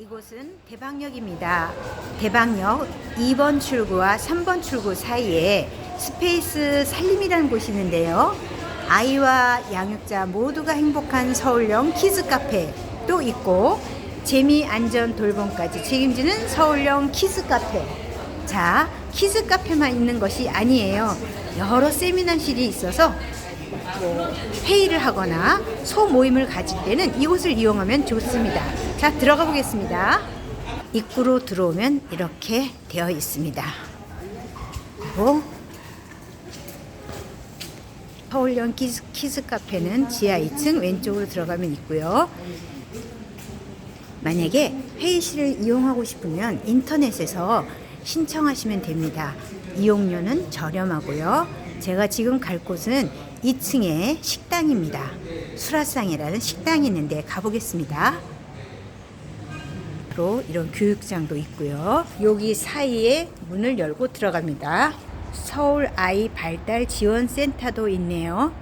이곳은 대방역입니다. 대방역 2번 출구와 3번 출구 사이에 스페이스 살림이라는 곳이 있는데요. 아이와 양육자 모두가 행복한 서울형 키즈 카페도 있고 재미, 안전, 돌봄까지 책임지는 서울형 키즈 카페. 자, 키즈 카페만 있는 것이 아니에요. 여러 세미나실이 있어서 뭐 회의를 하거나 소모임을 가질 때는 이곳을 이용하면 좋습니다. 자, 들어가 보겠습니다. 입구로 들어오면 이렇게 되어 있습니다. 그리고 서울형 키즈, 키즈 카페는 지하 2층 왼쪽으로 들어가면 있고요. 만약에 회의실을 이용하고 싶으면 인터넷에서 신청하시면 됩니다. 이용료는 저렴하고요. 제가 지금 갈 곳은 2층에 식당입니다. 수라상이라는 식당이 있는데 가보겠습니다. 로 이런 교육장도 있고요. 여기 사이에 문을 열고 들어갑니다. 서울 아이 발달 지원 센터도 있네요.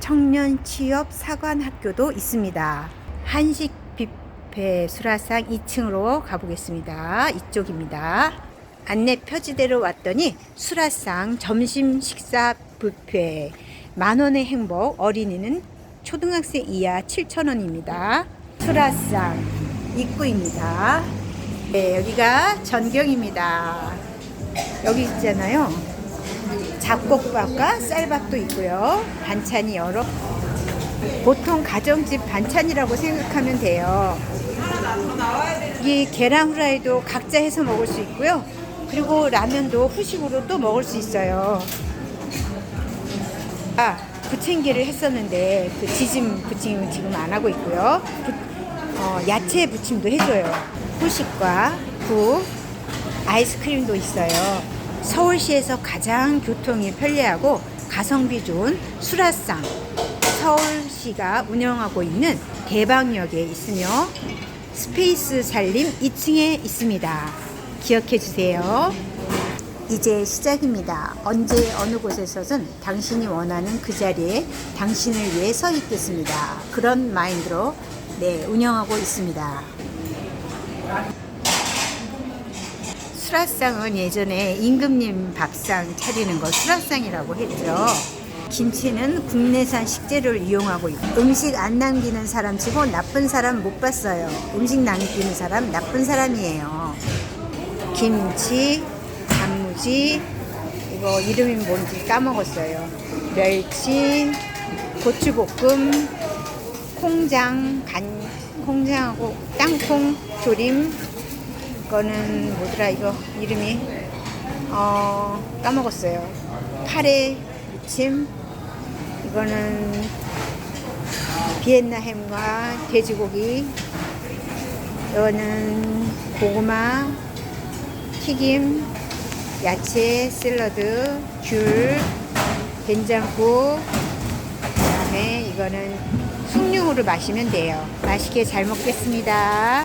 청년 취업 사관 학교도 있습니다. 한식 뷔페 수라상 2층으로 가보겠습니다. 이쪽입니다. 안내 표지대로 왔더니 수라상 점심 식사 뷔페 만 원의 행복 어린이는 초등학생 이하 7천 원입니다. 수라상 입구입니다. 네, 여기가 전경입니다. 여기 있잖아요. 잡곡밥과 쌀밥도 있고요. 반찬이 여러. 보통 가정집 반찬이라고 생각하면 돼요. 이 계란 후라이도 각자 해서 먹을 수 있고요. 그리고 라면도 후식으로 또 먹을 수 있어요. 아, 부침개를 했었는데 그 지짐 부침은 지금 안 하고 있고요. 부, 어, 야채 부침도 해줘요. 후식과 국, 아이스크림도 있어요. 서울시에서 가장 교통이 편리하고 가성비 좋은 수라상 서울시가 운영하고 있는 대방역에 있으며 스페이스 살림 2층에 있습니다. 기억해 주세요. 이제 시작입니다. 언제 어느 곳에서든 당신이 원하는 그 자리에 당신을 위해 서 있겠습니다. 그런 마인드로 네, 운영하고 있습니다. 수라상은 예전에 임금님 밥상 차리는 거 수라상이라고 했죠. 김치는 국내산 식재료를 이용하고 있고 음식 안 남기는 사람 치고 나쁜 사람 못 봤어요. 음식 남기는 사람 나쁜 사람이에요. 김치, 단무지, 이거 이름이 뭔지 까먹었어요. 멸치, 고추볶음, 콩장, 간, 콩장하고 땅콩 조림. 이거는 뭐더라 이거 이름이 어 까먹었어요. 파래 무침. 이거는 비엔나 햄과 돼지고기. 이거는 고구마, 튀김, 야채, 샐러드, 귤, 된장국, 그 다음에 이거는 숭늉으로 마시면 돼요. 맛있게 잘 먹겠습니다.